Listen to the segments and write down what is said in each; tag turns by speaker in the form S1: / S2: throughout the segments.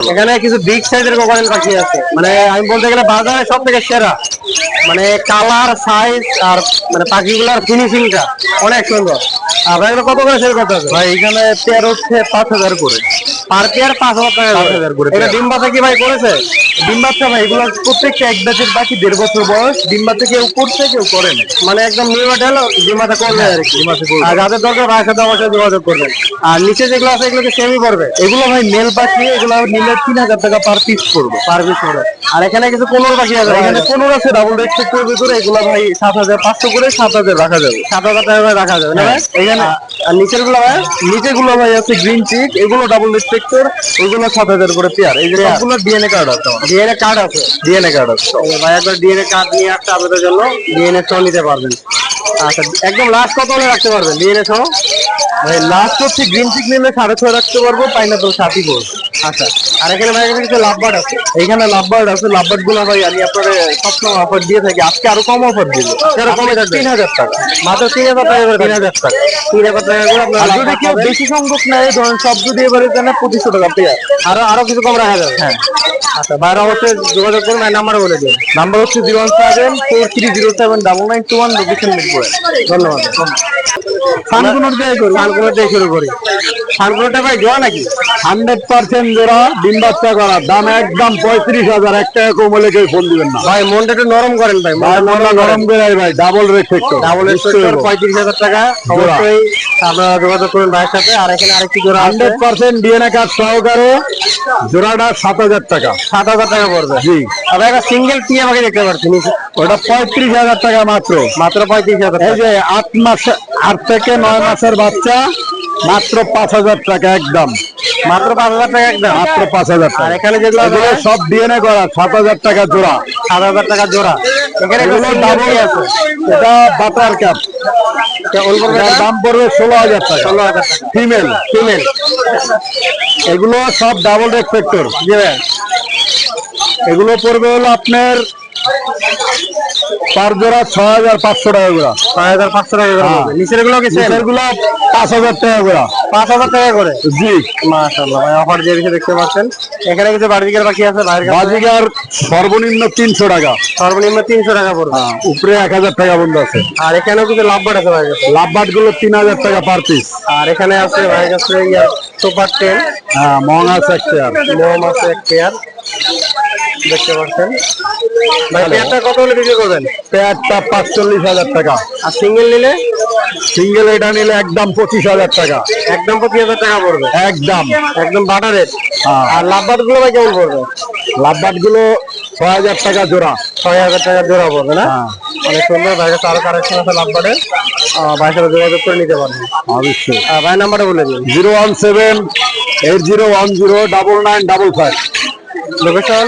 S1: এখানে কিছু বিগ সাইজের কোকারেল পাখি আছে। মানে আমি বলতে গেলে বাজারে সব থেকে সেরা। মানে কালার সাইজ আর মানে পাখিগুলোর ফিনিশিংটা অনেক সুন্দর। আর কত করে সেল করতে হবে?
S2: ভাই এখানে পেয়ার হচ্ছে পাঁচ হাজার করে।
S1: পার পেয়ার পাঁচ হাজার
S2: পাঁচ হাজার করে
S1: এটা ডিম বাচ্চা কি ভাই করেছে?
S2: ডিম বাচ্চা ভাই এগুলো প্রত্যেকটা এক ব্যাচের বাকি দেড় বছর বয়স। ডিম বাচ্চা কেউ করছে কেউ করে না।
S1: মানে একদম নিউ মডেল ডিম বাচ্চা করবে আর কি
S2: ডিম বাচ্চা করবে।
S1: আর যাদের দরকার ভাইয়ের সাথে অবশ্যই যোগাযোগ করবেন। আর নিচে যেগুলো আছে এগুলো সেমই পড়বে।
S2: এগুলো ভাই মেল পাখি এগুলো নিলে তিন হাজার টাকা পার পিস পড়বে।
S1: পার পিস পড়বে। আর এখানে কিছু পনেরো পাখি আছে
S2: এখানে পনেরো আছে ডাবল রেড সেক্টরের ভিতরে এগুলো ভাই সাত হাজার পাঁচশো করে সাত হাজার রাখা যাবে।
S1: সাত হাজার টাকা রাখা যাবে না ভাই?
S2: এখানে
S1: আর- নিচেরগুলো ভাই
S2: নিচে গুলো ভাই আছে গ্রিন চিক এগুলো ডাবল সেক্টর ওইগুলো সাত হাজার করে পেয়ার এই যে। সবগুলো ডিএনএ কার্ড আছে
S1: ডিএনএ কার্ড আছে।
S2: ডিএনএ কার্ড আছে।
S1: ভাই একবার ডিএনএ কার্ড নিয়ে আসতে আপনাদের জন্য ডিএনএ নিতে পারবেন। আচ্ছা একদম লাস্ট কত হলে রাখতে পারবেন? ডিএনএ সহ
S2: ভাই লাস্ট হচ্ছে গ্রিন চিক নিলে সাড়ে ছয় রাখতে পারব পাইনাপল সাতই পড়বে
S1: আচ্ছা আর এখানে ভাই এখানে কিছু লাভবার্ড আছে?
S2: এইখানে লাভবার্ড আছে লাভবার্ডগুলো ভাই আমি আপনাদের সবসময় অফার দিয়ে থাকি। আজকে আরও কম অফার দিব
S1: কমে থাকবে?
S2: তিন হাজার টাকা।
S1: মাত্র তিন হাজার টাকা
S2: তিন হাজার টাকা।
S1: তিন হাজার টাকা করে আপনার
S2: যদি কেউ বেশি সংখ্যক নেয় ধরেন সব যদি এবারে জানে পঁচিশশো টাকা পেয়ার
S1: আরও আরও কিছু কম রাখা যাবে।
S2: হ্যাঁ।
S1: আচ্ছা বাইরে অবশ্যই যোগাযোগ করুন নাম্বার বলে দিন।
S2: নাম্বার হচ্ছে zero one seven four three zero seven double nine two one location
S1: ধন্যবাদ।
S2: করি
S1: শুরু করি। সানকুলোটা ভাই জোয়া নাকি?
S2: হান্ড্রেড পার্সেন্ট জোড়া ডিম বাচ্চা করা। দাম একদম পঁয়ত্রিশ হাজার এক টাকা কম কেউ ফোন দিবেন না।
S1: ভাই মনটা একটু নরম করেন ভাই
S2: ভাই মনটা গরম করে ভাই ডাবল রেট
S1: ডাবল পঁয়ত্রিশ হাজার টাকা। অবশ্যই আপনারা যোগাযোগ করুন ভাইয়ের সাথে। আর এখানে আরেকটি জোড়া
S2: হান্ড্রেড পার্সেন্ট ডিএনএ কার্ড সহকারে জোড়াটা সাত হাজার টাকা।
S1: সাত হাজার টাকা পড়বে।
S2: জি।
S1: আর একটা সিঙ্গেল টিয়া পাখি দেখতে পাচ্ছি
S2: ওটা পঁয়ত্রিশ হাজার টাকা মাত্র।
S1: মাত্র পঁয়ত্রিশ
S2: এই যে আট মাস আট থেকে নয় মাসের বাচ্চা মাত্র পাঁচ হাজার টাকা একদম।
S1: মাত্র পাঁচ হাজার টাকা একদম
S2: মাত্র পাঁচ হাজার টাকা।
S1: এখানে যেগুলো
S2: সব ডিএনএ করা সাত হাজার টাকা জোড়া।
S1: সাত হাজার টাকা জোড়া। এখানে
S2: এগুলো আছে। এটা বাটার কাপ
S1: এটা?
S2: দাম পড়বে ষোলো হাজার টাকা।
S1: ষোলো হাজার টাকা।
S2: ফিমেল
S1: ফিমেল
S2: এগুলো সব ডাবল
S1: জি ভাই
S2: এগুলো পড়বে হলো আপনার পার জোড়া ছয় হাজার পাঁচশো টাকা জোড়া।
S1: ছয় হাজার পাঁচশো টাকা করে। নিচেরগুলো গুলো
S2: পাঁচ হাজার টাকা জোড়া।
S1: পাঁচ হাজার টাকা করে?
S2: জি।
S1: অফার দিয়ে রেখে দেখতে পাচ্ছেন। এখানে কিছু বাড়ির বাকি আছে
S2: বাজিকার সর্বনিম্ন তিনশো টাকা।
S1: সর্বনিম্ন তিনশো টাকা পড়বে।
S2: হ্যাঁ, উপরে এক হাজার টাকা বন্ধ আছে।
S1: আর এখানেও কিছু লাভবাট আছে কাছে?
S2: লাভবাটগুলো তিন হাজার টাকা পার পিস
S1: আর এখানে আছে ভাইয়ের কাছে সুপার টেন
S2: হ্যাঁ মং আছে এক পেয়ার
S1: মোম আছে এক পেয়ার দেখতে পাচ্ছেন। ভাই পেয়ারটা কত হলে বিক্রি করবেন?
S2: পেয়ারটা পাঁচচল্লিশ হাজার টাকা।
S1: আর সিঙ্গেল নিলে?
S2: সিঙ্গেল এটা নিলে একদম পঁচিশ হাজার টাকা।
S1: একদম পঁচিশ হাজার টাকা পড়বে?
S2: একদম।
S1: একদম বাটার রেট
S2: হ্যাঁ।
S1: আর লাভবাটগুলো ভাই কেমন পড়বে?
S2: লাভবাটগুলো ছয় হাজার টাকা জোড়া।
S1: ছয় হাজার টাকা জোড়া পড়বে না?
S2: হ্যাঁ।
S1: অনেক সুন্দর। ভাইয়ের কাছে আরও কারেকশন আছে লাভবাটের ভাইয়ের সাথে যোগাযোগ করে নিতে পারবেন।
S2: অবশ্যই।
S1: ভাইয়ের নাম্বারটা বলে দিন।
S2: Zero one seven eight zero one zero double nine double five.
S1: Location?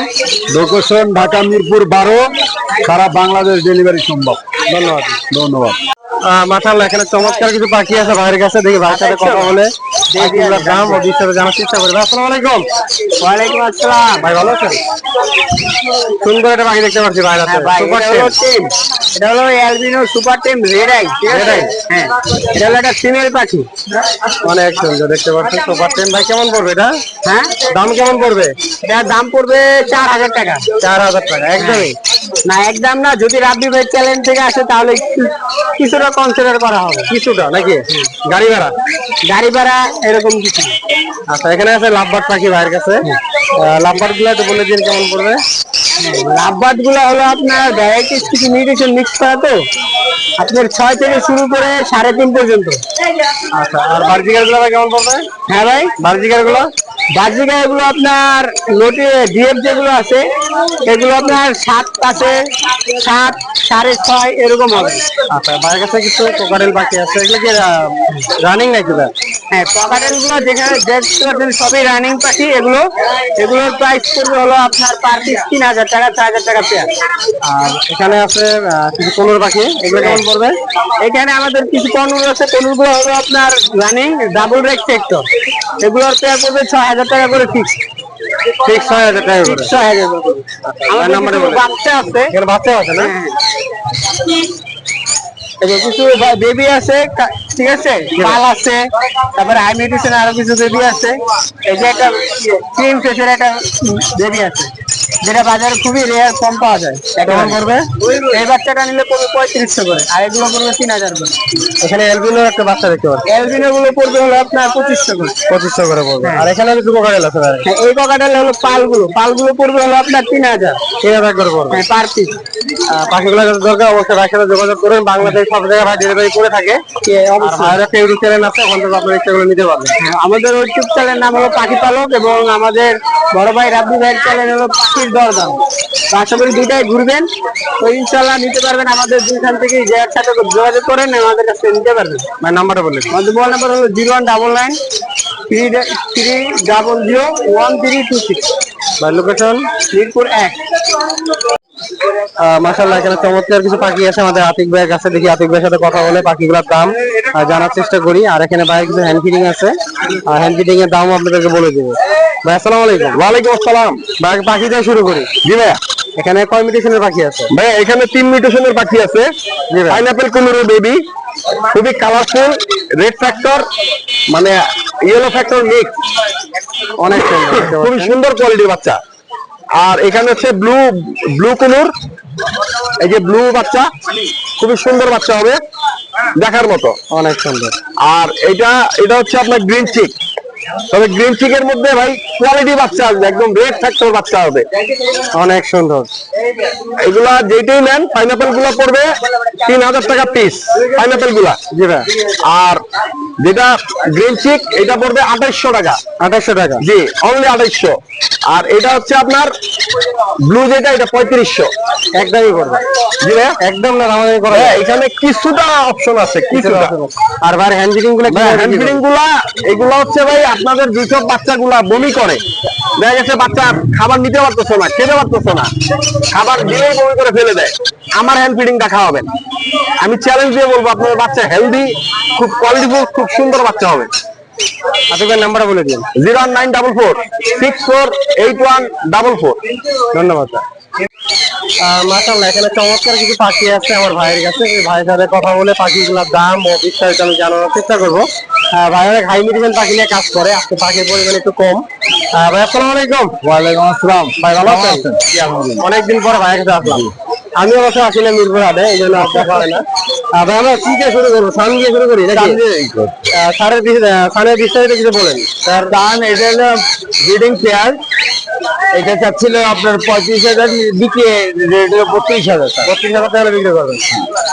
S2: Location Dhaka Mirpur বারো। সারা বাংলাদেশ ডেলিভারি সম্ভব।
S1: ধন্যবাদ।
S2: ধন্যবাদ।
S1: মাশাআল্লাহ এখানে চমৎকার কিছু পাখি আছে ভাইয়ের কাছে। দেখি ভাইয়ের সাথে কথা বলে পাখিগুলোর দাম ও বিস্তারিত জানার চেষ্টা করবে। আসসালামু আলাইকুম। ওয়ালাইকুম আসসালাম। ভাই ভালো আছেন? সুন্দর একটা পাখি দেখতে পাচ্ছি ভাইয়ের হাতে। সুপার টিম
S3: এটা হলো albino super team red eye ঠিক
S1: Red
S3: হ্যাঁ এটা হলো একটা ফিমেল পাখি।
S1: অনেক সুন্দর দেখতে পাচ্ছেন সুপার টিম ভাই কেমন পড়বে এটা?
S3: হ্যাঁ?
S1: দাম কেমন পড়বে?
S3: এটার দাম পড়বে চার হাজার টাকা।
S1: চার হাজার টাকা একদমই।
S3: না একদম না যদি রাব্বি ভাই চ্যালেঞ্জ থেকে আসে তাহলে কিছুটা কনসিডার করা হবে।
S1: কিছুটা নাকি? গাড়ি ভাড়া?
S3: গাড়ি ভাড়া এরকম কিছু
S1: আচ্ছা এখানে আছে লাভবাট পাখি ভাইয়ের কাছে। লাভবাটগুলো একটু বলে দিন কেমন পড়বে?
S3: লাভবাদগুলো হলো আপনার ভ্যারাইটিস কিছু নিউট্রিশন মিক্স করা তো। আপনার ছয় থেকে শুরু করে সাড়ে তিন পর্যন্ত।
S1: আচ্ছা আর বার্জিকারগুলো কেমন পড়বে?
S3: হ্যাঁ ভাই?
S1: বার্জিকারগুলো?
S3: বাজিকা এগুলো আপনার নোটে ডিএফ যেগুলো আছে এগুলো আপনার সাত আছে সাত সাড়ে ছয় এরকম হবে।
S1: আচ্ছা ভাইয়ের কাছে কিছু কোকারেল পাখি আছে এগুলো কি রানিং নাকি
S3: হ্যাঁ পকাটেলগুলো যেখানে দেখতে সবই রানিং পাখি এগুলো এগুলোর প্রাইস পড়বে হলো আপনার পার পিস তিন হাজার টাকা চার হাজার টাকা পেয়ার
S1: আর এখানে আছে কিছু কোনোর পাখি এগুলো কেমন পড়বে?
S3: এখানে আমাদের কিছু কনুর আছে কনুরগুলো হলো আপনার রানিং ডাবল রেক সেক্টর এগুলোর পেয়ার পড়বে ছয় হাজার টাকা করে ফিক্স
S1: ফিক্স ছয় হাজার টাকা করে।
S3: ছয় হাজার
S1: নাম্বারে
S3: বাচ্চা আছে।
S1: এখানে বাচ্চা আছে না?
S3: হ্যাঁ। এই যে কিছু বেবি আছে ঠিক আছে? পাল আছে। তারপরে হাই মেডিসিন আরও কিছু বেবি আছে। এই যে একটা ক্রিম ফেসের একটা বেবি আছে। যেটা বাজারে খুবই রেয়ার কম পাওয়া যায়। কেমন করবে। এই বাচ্চাটা নিলে পড়বে পঁয়ত্রিশশো করে আর এগুলো করবে তিন হাজার করে।
S1: এখানে এলবিনো একটা বাচ্চা দেখতে পাচ্ছি।
S3: এলবিনো গুলো পড়বে হলো আপনার পঁচিশশো করে।
S1: পঁচিশশো করে পড়বে। আর এখানে আমি দুটো কাটাল আছে
S3: হ্যাঁ, এই পাল হলো পালগুলো। পালগুলো পড়বে হলো আপনার তিন হাজার।
S1: তিন হাজার করে পড়বে।
S3: হ্যাঁ পার পিস
S1: পাখিগুলো দরকার অবশ্যই ভাইয়ের সাথে যোগাযোগ করুন। বাংলাদেশ সব জায়গায় ভাই ডেলিভারি করে থাকে। ভাইয়ের একটা ইউটিউব চ্যানেল আছে ওখান থেকে আপনার ইচ্ছাগুলো নিতে পারবেন।
S3: হ্যাঁ, আমাদের ইউটিউব চ্যানেল নাম হলো পাখি পালক এবং আমাদের বড় ভাই রাব্বি ভাইয়ের চ্যানেল হলো পাখির দরদাম আশা করি দুটাই ঘুরবেন। তো ইনশাল্লাহ নিতে পারবেন আমাদের দুইখান থেকে যে একসাথে যোগাযোগ করেন আমাদের কাছে নিতে পারবেন।
S1: ভাই নাম্বারটা বললেন
S3: আমাদের মোবাইল নাম্বার হলো zero one double nine three three double zero one three two six.
S1: ভাই লোকেশন
S3: মিরপুর এক।
S1: মাসাল্লাহ এখানে চমৎকার কিছু পাখি আছে। আমাদের আতিক ভাইয়ের কাছে দেখি আতিক ভাইয়ের সাথে কথা বলে পাখিগুলোর দাম জানার চেষ্টা করি। আর এখানে ভাইয়ের কিছু হ্যান্ড ফিডিং আছে। আর হ্যান্ড ফিডিং এর দাম আপনাদেরকে বলে দেবো। ভাই আসসালামু আলাইকুম।
S4: ওয়ালাইকুম আসসালাম।
S1: ভাই পাখি দিয়ে শুরু করি।
S4: জি ভাইয়া।
S1: এখানে কয় মিটেশনের পাখি আছে?
S4: ভাই এখানে তিন মিউটেশনের পাখি আছে।
S1: জি ভাই।
S4: পাইনাপেল কুমুরের বেবি খুবই কালারফুল রেড ফ্যাক্টর মানে ইয়েলো ফ্যাক্টর মিক্স
S1: অনেক সুন্দর
S4: খুবই সুন্দর কোয়ালিটির বাচ্চা। আর এখানে হচ্ছে ব্লু ব্লু কুনুর। এই যে ব্লু বাচ্চা খুবই সুন্দর বাচ্চা হবে। দেখার মতো।
S1: অনেক সুন্দর।
S4: আর এটা এটা হচ্ছে আপনার গ্রিন চিক তবে গ্রিন চিকের মধ্যে ভাই কোয়ালিটি বাচ্চা আসবে একদম রেড ফ্যাক্টর বাচ্চা হবে।
S1: অনেক সুন্দর।
S4: এগুলা যেটাই নেন পাইনাপেলগুলা পড়বে তিন হাজার টাকা পিস
S1: পাইনাপেলগুলা। ভাই।
S4: আর যেটা গ্রিন চিক এটা পড়বে আঠাইশশো টাকা।
S1: আঠাইশো টাকা।
S4: জি অনলি আঠাইশশো। আর এটা হচ্ছে আপনার ব্লু যেটা এটা পঁয়ত্রিশশো।
S1: একদমই করবে।
S4: জি?
S1: একদম না আমাদের করা
S4: হ্যাঁ এখানে কিছুটা অপশন আছে কিছুটা
S1: আর ভাই হ্যান্ড
S4: ফিডিংগুলো হ্যান্ডগুলা এগুলো হচ্ছে ভাই আপনাদের যেসব বাচ্চাগুলা বমি করে। দেখা গেছে বাচ্চা খাবার নিতে পারতেছে না খেতে পারতেছে না। খাবার দিলেই বমি করে ফেলে দেয়। আমার হ্যান্ড ফিডিংটা খাওয়াবেন। আমি চ্যালেঞ্জ দিয়ে বলব আপনার বাচ্চা হেলদি খুব কোয়ালিটিফুল খুব সুন্দর বাচ্চা হবে।
S1: আতিক ভাই নাম্বারটা বলে দিন।
S4: Zero one nine double four six four eight one double four.
S1: ধন্যবাদ মাসাল্লাহ এখানে চমৎকার কিছু পাখি আছে আমার ভাইয়ের কাছে। এই ভাইয়ের সাথে কথা বলে পাখিগুলোর দাম ও বিস্তারিত আমি জানানোর চেষ্টা করব। ভাই অনেক হাই মিডিয়াম পাখি নিয়ে কাজ করে আজকে পাখির পরিমাণ একটু কম। আহ, ভাই আসসালামু আলাইকুম।
S4: ওয়ালাইকুম আসসালাম।
S1: ভাই ভালো আছেন? অনেকদিন পরে ভাইয়ের কাছে আসলাম। আমি অবশ্য আসলে মিরপুর হাটে এই জন্য দেখা পারে না। ভাই আমরা কি দিয়ে শুরু করব? সান দিয়ে শুরু করি নাকি? সারের সানের বিস্তারিত কিছু বলেন।
S4: তার দাম এটা হলো ব্রিডিং পেয়ার এটা চাচ্ছিল আপনার পঁয়ত্রিশ হাজার বিক্রি রেট হলো বত্রিশ হাজার
S1: বত্রিশ হাজার টাকা বিক্রি করবেন।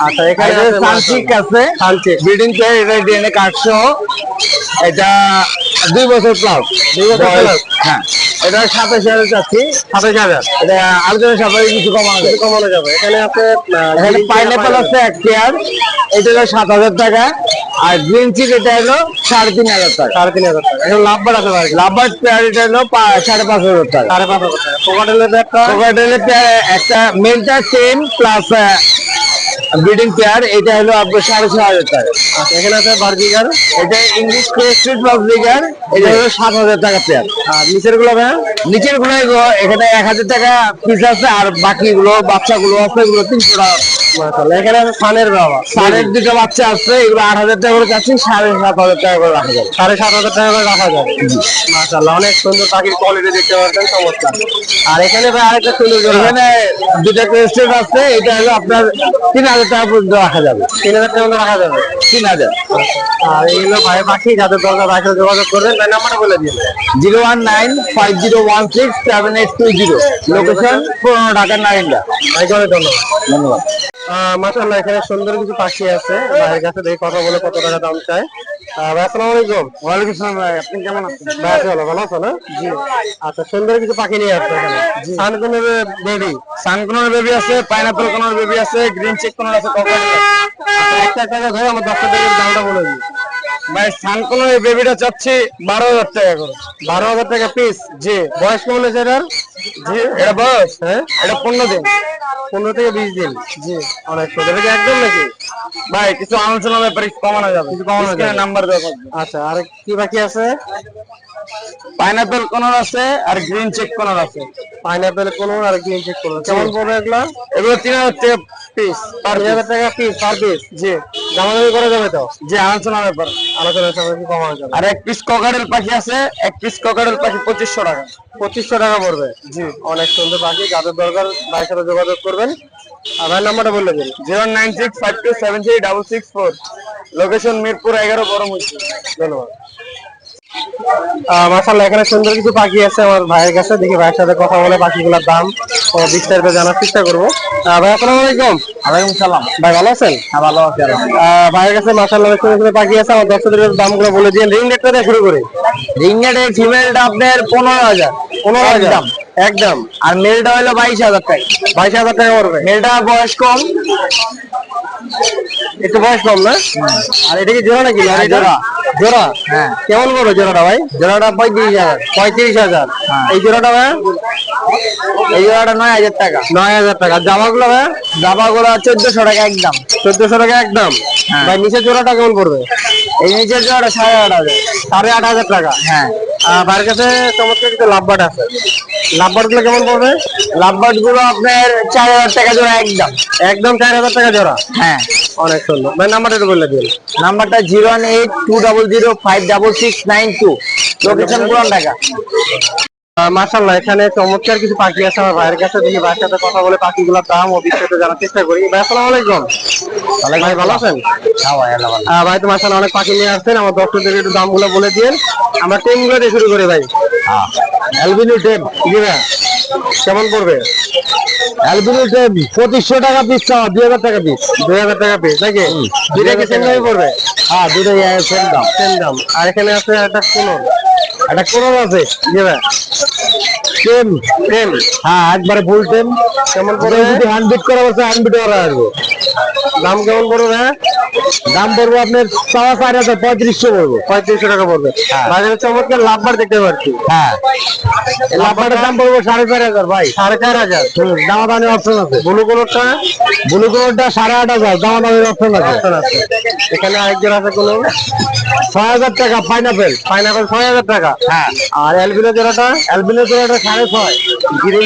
S1: আচ্ছা এখানে আছে
S4: সানসিক আছে।
S1: সানসিক
S4: ব্রিডিং পেয়ার এটা ডিএনএ কার্ডসহ এটা দুই বছর প্লাস
S1: দুই বছর plus?
S4: হ্যাঁ। এটা সাতাশ হাজার চাচ্ছি
S1: সাতাশ হাজার।
S4: এটা আলোচনা সাপেক্ষে কিছু কমানো যাবে।
S1: কমানো যাবে। এখানে আহ,
S4: এখানে পাইনাপেল আছে এক পেয়ার। এটা হলো সাত হাজার টাকা। আর গ্রিন চিক এটা হলো সাড়ে তিন হাজার টাকা।
S1: সাড়ে তিন হাজার টাকা। এখন লাভ আছে ভাই
S4: লাভার পেয়ার এটা হলো সাড়ে পাঁচ হাজার টাকা।
S1: সাড়ে পাঁচ হাজার টাকা। কোকাটেলের একটা
S4: কোকাটেলের পেয়ার একটা মেলটা সেম প্লাস ব্রিডিং পেয়ার এটা হলো আপনার সাড়ে ছ হাজার টাকা।
S1: আচ্ছা এখানে আছে বার্জিগার
S4: এটা ইংলিশ ক্রেস্টেড বাবলিগার এটা হলো সাত হাজার টাকা পেয়ার।
S1: আর নিচেরগুলো ভাই
S4: নিচেরগুলো এখানে এক হাজার টাকা পিস আছে আর বাকিগুলো বাচ্চাগুলো আছে এগুলো তিনশো টাকা
S1: এখানে সানের বাবা।
S4: সাড়ে দুটো বাচ্চা আছে এগুলো আট হাজার টাকা করে চাচ্ছি সাড়ে সাত হাজার টাকা করে রাখা যাবে।
S1: সাড়ে সাত হাজার টাকা করে রাখা যাবে। অনেক সুন্দর পাখির কোয়ালিটি দেখতে পাচ্ছেন চমৎকার। আর এখানে ভাই আরেকটা সুন্দর
S4: এখানে দুটা ক্রেস্টেড আছে এটা হলো আপনার তিন হাজার টাকা পর্যন্ত রাখা যাবে।
S1: তিন হাজার টাকা রাখা যাবে?
S4: তিন হাজার।
S1: আর এইগুলো ভাই পাখি যাদের দরকার ভাই যোগাযোগ করবেন নাম্বারটা বলে দিন।
S4: Zero one nine five zero one six seven eight two zero. Location পুরোনো ঢাকার নারিন্দা
S1: ভাই অনেক ধন্যবাদ।
S4: ধন্যবাদ।
S1: আহ, মাশাআল্লাহ এখানে সুন্দর কিছু পাখি আছে। ভাইয়ের কাছে দেখে কথা বলে কত টাকা দাম চায়। আসসালামু আলাইকুম।
S4: ওয়ালাইকুম আসসালাম ভাই। আপনি কেমন আছেন?
S1: ভাই আছি ভালো ভালো আছো জি। আচ্ছা সুন্দর কিছু পাখি নিয়ে আসছে এখানে। সানকুনের বেবি
S4: সানকোনার বেবি আছে পাইনাপল কোনার বেবি আছে গ্রিন চেক কোনার আছে কোকার
S1: একটা টাকা ধরে আমার দশটা দামটা বলে দিই।
S4: ভাই সানকোনার বেবিটা চাচ্ছি বারো হাজার টাকা করে।
S1: বারো হাজার টাকা পিস জি। বয়স কেমন হয়েছে এটার?
S4: জি এটা বয়স
S1: হ্যাঁ?
S4: এটা পনেরো দিন।
S1: পনেরো থেকে বিশ দিন জি। অনেক সুন্দর এটা কি একদম নাকি?
S4: ভাই কিছু আলোচনা ব্যাপারে কমানো যাবে।
S1: কিছু কমানো যাবে।
S4: নাম্বার দেওয়া
S1: আচ্ছা আর কি বাকি আছে?
S5: পাইনাপেল কোনর আছে আর গ্রিন চেক কোনর আছে।
S1: পাইনাপেল কোন আর গ্রিন চেক করুন কেমন পড়বে এগুলো?
S5: এগুলো তিন হাজার টাকা পিস
S1: পার হাজার টাকা পিস পার পিস
S5: জি।
S1: দামাদামি করা যাবে তো?
S5: যে আলোচনার ব্যাপার।
S1: আলোচনার সময় কি কমানো যাবে?
S5: আর এক পিস ককাটেল পাখি আছে এক পিস ককাটেল পাখি পঁচিশশো টাকা।
S1: পঁচিশশো টাকা পড়বে? জি। অনেক সুন্দর পাখি যাদের দরকার ভাইয়ের সাথে যোগাযোগ করবেন। আর ভাইয়ের নাম্বারটা বললে দিন।
S5: Zero nine six five two seven three double six four. Location Mirpur এগারো বড় মুচি
S1: ধন্যবাদ। মাসাল্লাহ এখানে সুন্দর কিছু পাখি আছে আমার ভাইয়ের কাছে। দেখি ভাইয়ের সাথে কথা বলে পাখিগুলোর দাম ও বিস্তারিত জানার চেষ্টা করব। ভাই আসসালামু আলাইকুম।
S5: আলাইকুম সালাম।
S1: ভাই ভালো আছেন?
S5: হ্যাঁ ভালো আছে
S1: ভাইয়ের কাছে মাসাল্লাহ সুন্দর সুন্দর পাখি আছে। আমার দর্শকদের দামগুলো বলে দিন রিং রেটটা দিয়ে শুরু করি।
S5: রিং রিংনেটের ফিমেলটা আপনার পনেরো হাজার।
S1: পনেরো হাজার।
S5: একদম।
S1: একদম।
S5: আর মেলটা হলো বাইশ হাজার টাকা।
S1: বাইশ হাজার টাকা পড়বে।
S5: মেলটা বয়স কম।
S1: একটু বয়স কম না? আর এটা কি জোড়া নাকি? আর
S5: জোড়া।
S1: জোড়া?
S5: হ্যাঁ।
S1: কেমন করবে জোড়াটা ভাই?
S5: জোড়াটা পঁয়ত্রিশ হাজার।
S1: পঁয়ত্রিশ হাজার।
S5: হ্যাঁ।
S1: এই জোড়াটা ভাই?
S5: এই জোড়াটা নয় হাজার টাকা।
S1: নয় হাজার টাকা। জামাগুলো ভাই?
S5: দাবাগুলো চোদ্দশো টাকা একদম।
S1: চোদ্দশো টাকা একদম?
S5: হ্যাঁ।
S1: ভাই নিচের জোড়াটা কেমন পড়বে?
S5: এই নিচের জোড়াটা সাড়ে আট হাজার।
S1: সাড়ে আট হাজার টাকা?
S5: হ্যাঁ।
S1: আর ভাইয়ের কাছে চমৎকার কিছু লাভবাট আছে। লাভবাটগুলো কেমন পড়বে?
S5: লাভবার্ডগুলো আপনার চার হাজার টাকা জোড়া একদম।
S1: একদম চার হাজার টাকা জোড়া?
S5: হ্যাঁ।
S1: অনেক সুন্দর। ভাই, নাম্বারটা বলে দিন
S5: নাম্বারটা zero one eight two double zero five double six nine two. Location পুরান ঢাকা।
S1: মার্শাল্লাহ এখানে চমৎকার কিছু পাখি আছে আমার ভাইয়ের কাছে। দেখি ভাইয়ের সাথে কথা বলে পাখিগুলোর দাম ও বিস্তারিত জানার চেষ্টা করি। ভাই আসসালামু আলাইকুম। ভাই ভালো আছেন? আহ, ভাই তো মার্শাল্লাহ অনেক পাখি নিয়ে আসছেন। আমার দর্শকদের একটু দামগুলো বলে দিন আমরা টেমগুলো দিয়ে শুরু করি ভাই। অ্যালবিনো টেম জি ভাই। কেমন পড়বে? অ্যালবিনো টেম পঁচিশশো টাকা পিস চাওয়া দুই হাজার টাকা পিস দুই হাজার টাকা পিস নাকি দুইটা কি সেম দামই পড়বে? হ্যাঁ দুটোই সেম দাম। সেম দাম। আর এখানে আছে একটা কোনো একটা কোনো আছে। জি ভাই। টেম টেম হ্যাঁ একবারে ফুল টেম কেমন পড়বে যদি হ্যান্ড বিট করা বলছে হ্যান্ড বিট করা আসবে। দাম কেমন পড়বে দাম পড়বে আপনার চাওয়া চার হাজার পঁয়ত্রিশশো পড়বে। পঁয়ত্রিশশো টাকা পড়বে। বাজারে চমৎকার লাভবার দেখতে পাচ্ছি। হ্যাঁ। লাভবারের দাম পড়বে সাড়ে চার হাজার ভাই। সাড়ে চার হাজার। দামা দামি অপশন আছে। ব্লু কালারটা? ব্লু কালারটা সাড়ে আট হাজার দামা দামের অপশন আছে। অপশন আছে। এখানে আরেকজন আছে কোন? ছয় হাজার টাকা পাইনাপেল পাইনাপেল ছয় হাজার টাকা? হ্যাঁ। আর অ্যালবিনো জোড়াটা? অ্যালবিনো জোড়াটা সাড়ে ছয়। গ্রিন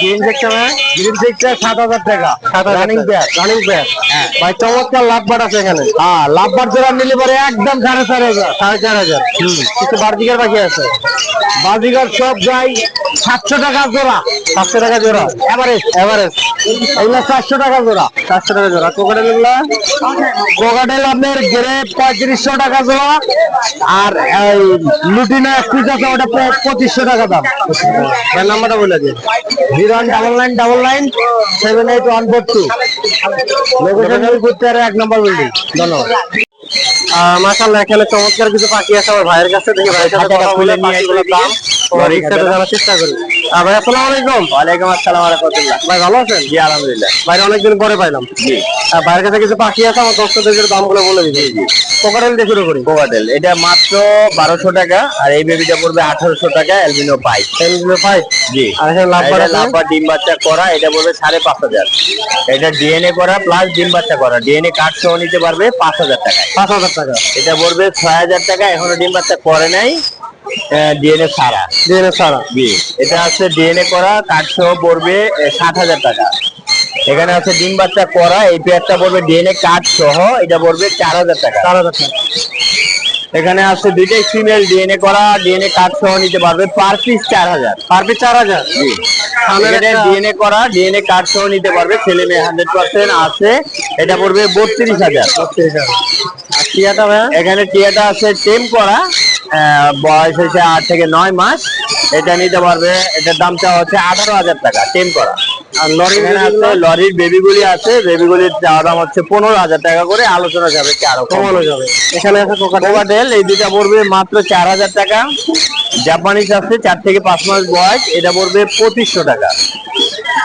S1: গ্রিন চেকটা গ্রিন চেকটা সাত হাজার টাকা। সাত রানিং পেয়ার রানিং পেয়ার হ্যাঁ। ভাই চমৎকার লাভবার আছে এখানে। হ্যাঁ লাভবার জোড়া নিলে পরে একদম সাড়ে চার হাজার। সাড়ে চার হাজার। হুম। কিছু বার্জিকার বাকি আছে? বাজিগার সব যাই। সাতশো টাকা জোড়া। সাতশো টাকা জোড়া। এভারেজ এভারেজ এগুলো চারশো টাকা জোড়া। চারশো টাকা জোড়া। কোকাটেল এগুলো? কোকাটেল আপনার পঁয়ত্রিশশো টাকা জোড়া। আর এই লুটিনা পিস আছে ওটা পঁচিশশো টাকা দাম। নাম্বারটা বলে দিন। Zero one double nine double nine seven eight one four two. Location ঘুরতে আর এক নম্বর বিল্ডিং ধন্যবাদ। মাশাআল্লাহ এখানে চমৎকার কিছু পাখি আছে আমার ভাইয়ের কাছে। দেখি ভাইয়ের সাথে কথা বলে পাখিগুলোর দাম। ও বিস্তারিত জানার চেষ্টা করি। ভাই আসসালামু আলাইকুম।
S5: ওয়ালাইকুম আসসালাম রহমতুল্লাহ।
S1: ভাই ভালো আছেন?
S5: জি আলহামদুলিল্লাহ।
S1: ভাই অনেকদিন পরে পাইলাম।
S5: জি।
S1: আহ, ভাইয়ের কাছে কিছু পাখি আছে আমার দর্শকদের দামগুলো বলে দিচ্ছি কোকারেল দিয়ে শুরু করি।
S5: কোকাটেল এটা মাত্র বারোশো টাকা আর এই বেবিটা পড়বে আঠারোশো টাকা জি।
S1: আর? লাভবার
S5: ডিম বাচ্চা করা এটা পড়বে সাড়ে পাঁচ হাজার। এটা ডিএনএ করা প্লাস ডিম বাচ্চা করা। ডিএনএ কার্ড সহ নিতে পারবে পাঁচ হাজার টাকা
S1: পাঁচ হাজার টাকা।
S5: এটা পড়বে ছয় হাজার টাকা এখনও ডিম বাচ্চা করে নাই। ডিএনএ ছাড়া।
S1: ডিএনএ ছাড়া।
S5: জি এটা আছে ডিএনএ করা সহ পড়বে ষাট হাজার টাকা। এখানে আছে ডিম বাচ্চা করা এই পেয়ারটা পড়বে ডিএনএ কার্ড সহ এটা পড়বে চার হাজার টাকা।
S1: চার হাজার টাকা।
S5: এখানে আছে দুইটাই ফিমেল ডিএনএ করা ডিএনএ কার্ড সহ নিতে পারবে পার পিস চার হাজার।
S1: পার পিস চার হাজার?
S5: জি ডিএনএ করা ডিএনএ কার্ড সহ নিতে পারবে ছেলে মেয়ে হান্ড্রেড পার্সেন্ট আছে এটা পড়বে বত্রিশ হাজার।
S1: বত্রিশ হাজার। আর টিয়াটা
S5: এখানে টিয়াটা আছে টেম করা বয়স হয়েছে আট থেকে নয় মাস। এটা নিতে পারবে এটার দামটা হচ্ছে আঠারো হাজার টাকা টেন করা।
S1: আর লরি
S5: আছে? লরির বেবিগুলি আছে বেবিগুলির চাওয়া দাম হচ্ছে পনেরো হাজার টাকা করে আলোচনা যাবে কি আরও কমানো
S1: যাবে। এখানে আছে কোকাটেল
S5: এই দুইটা পড়বে মাত্র চার হাজার টাকা। জাপানিজ আছে চার থেকে পাঁচ মাস বয়স এটা পড়বে পঁচিশশো টাকা।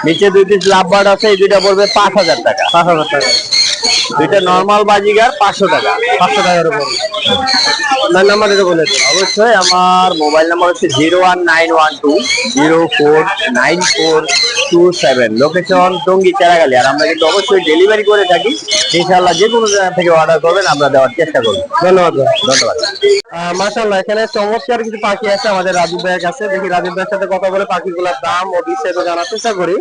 S5: নিচে দুই পিস লাভবার্ড আছে এই দুইটা পড়বে পাঁচ হাজার টাকা।
S1: পাঁচ হাজার টাকা।
S5: দুইটা নর্মাল বাজিগার পাঁচশো টাকা।
S1: পাঁচশো টাকার উপর। আপনার নাম্বার বলে
S5: অবশ্যই আমার মোবাইল নাম্বার হচ্ছে zero one nine one two zero four nine four two seven. Location Tongi Cheragali. আর আমরা কিন্তু অবশ্যই ডেলিভারি করে থাকি। ইনশাআল্লাহ যে কোনো জায়গা থেকে অর্ডার করবেন আমরা দেওয়ার চেষ্টা করব।
S1: ধন্যবাদ।
S5: ধন্যবাদ।
S1: আহ, মাশাআল্লাহ এখানে চমৎকার কিছু পাখি আছে আমাদের রাজীব ভাইয়ের কাছে। দেখি রাজীব ভাইয়ের সাথে কথা বলে পাখিগুলোর দাম ও বিস্তারিত জানার চেষ্টা করি।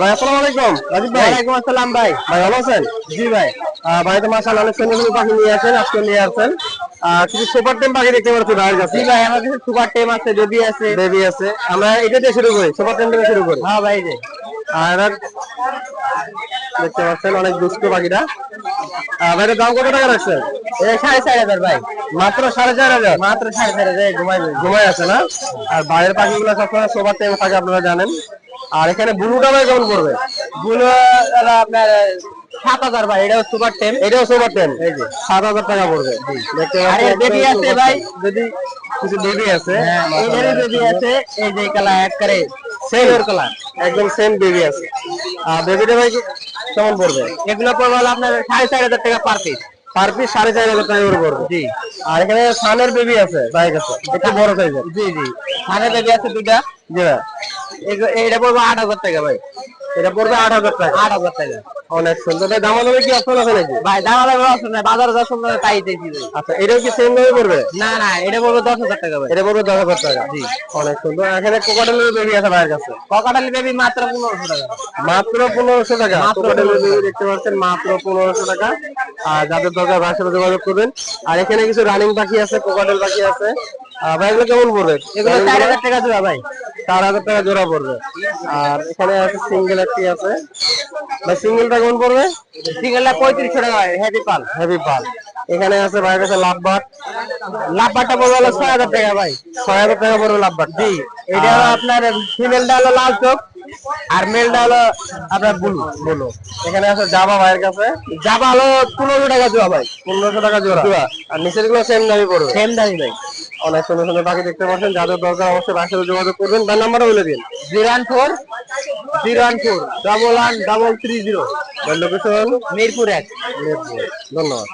S1: ভাই আসসালামু আলাইকুম। রাজীব ভাই।
S3: ওয়ালাইকুম আসসালাম ভাই।
S1: ভাই ভালো আছেন?
S3: জি ভাই।
S1: আহ, ভাই তো মাশাআল্লাহ অনেক সুন্দর সুন্দর পাখি নিয়ে আসেন আজকে নিয়ে আসেন। কিছু সুপার টেম পাখি দেখতে পাচ্ছি কাছে।
S3: জি ভাই আমার কাছে সুপার টেম আছে বেবি আছে।
S1: বেবি আছে। আমরা এটা দিয়ে শুরু করি সুপার টেম থেকে শুরু করি।
S3: হ্যাঁ ভাই
S1: আর দেখতে পাচ্ছেন অনেক দুষ্ট পাখিটা ভাইয়ের দাম কত টাকা রাখছেন?
S3: সাড়ে চার হাজার ভাই।
S1: মাত্র সাড়ে চার হাজার?
S3: মাত্র সাড়ে চার হাজার ঘুমাইবে
S1: ঘুমাই আছে না? আর বাইরের পাখিগুলো সবসময় সোবার টাইম থাকে আপনারা জানেন। আর এখানে ব্লুটা ভাই কেমন পড়বে
S3: ব্লু আপনার সাত হাজার ভাই এটাও সুপার টেন
S1: এটাও সোবার টাইম এই যে। সাত হাজার টাকা পড়বে।
S3: আরে বেবি আছে ভাই।
S1: যদি কিছু বেবি আছে
S3: বেবি আছে এই যে কালা এক করে কালার
S1: একদম সেম বেবি আছে। আর বেবিটা ভাই কেমন পড়বে?
S3: এগুলো পড়বে আপনার সাড়ে চার হাজার টাকা পার পিস
S1: পার পিস সাড়ে চার হাজার টাকা করে পড়বে।
S3: জি।
S1: আর এখানে সানের বেবি আছে ভাইয়ের কাছে। একটু বড় সাইজের
S3: জি জি। মানে বেবি আছে দুটা
S1: জি ভাই।
S3: এটা পড়বে আট হাজার টাকা ভাই।
S1: এটা পড়বে আট হাজার টাকা।
S3: আট হাজার টাকা।
S1: অনেক সুন্দর। ভাই দামা দামে কি? অপশন আছে নাকি?
S3: ভাই দাম দাম অপশন নাই বাজারে যা সুন্দর তাই ভাই।
S1: আচ্ছা এটাও কি সেম দামে পড়বে?
S3: না না এটা পড়বে দশ হাজার টাকা ভাই।
S1: এটা পড়বে দশ হাজার টাকা। জি। অনেক সুন্দর। এখানে কোকাটেলের বেবি আছে ভাইয়ের কাছে।
S3: ককাটালি বেবি মাত্র পনেরোশো টাকা।
S1: মাত্র পনেরোশো টাকা।
S3: মাত্র
S1: কোকাটেলের
S3: 1500
S1: বেবি দেখতে পাচ্ছেন মাত্র পনেরোশো টাকা। আর যাদের দরকার সাথে যোগাযোগ করবেন। আর এখানে কিছু রানিং পাখি আছে কোকাটেল পাখি আছে। ভাই এগুলো কেমন পড়বে?
S3: এগুলো চার হাজার টাকা জোড়া ভাই।
S1: চার হাজার টাকা জোড়া পড়বে। আর এখানে আছে সিঙ্গেল একটি আছে। ভাই সিঙ্গেলটা কেমন পড়বে?
S3: সিঙ্গেলটা পঁয়ত্রিশশো টাকা ভাই হেভি পাল।
S1: হেভি পাল। এখানে আছে ভাইয়ের কাছে লাভবাট
S3: লাভবারটা পড়বে হলো ছয় হাজার টাকা ভাই।
S1: ছয় হাজার টাকা পড়বে লাভবাট জি
S3: এটা হলো আপনার ফিমেলটা হলো লাল চোখ আর মেলটা হলো আপনার ব্লু
S1: বলো এখানে আছে জাবা ভাইয়ের কাছে।
S3: জাবা হলো পনেরোশো টাকা জোড়া ভাই।
S1: পনেরোশো টাকা জোড়া। আর নিচেরগুলো সেম দামই পড়বে।
S3: সেম দামি ভাই।
S1: অনেক সুন্দর সুন্দর পাখি দেখতে পাচ্ছেন। যাদের দরকার অবশ্যই বাসের সাথে যোগাযোগ করবেন। তার নাম্বারও বলে দিন।
S3: Zero one four zero one four double one double three zero
S1: location
S3: Mirpur এক।
S1: মিরপুর ধন্যবাদ।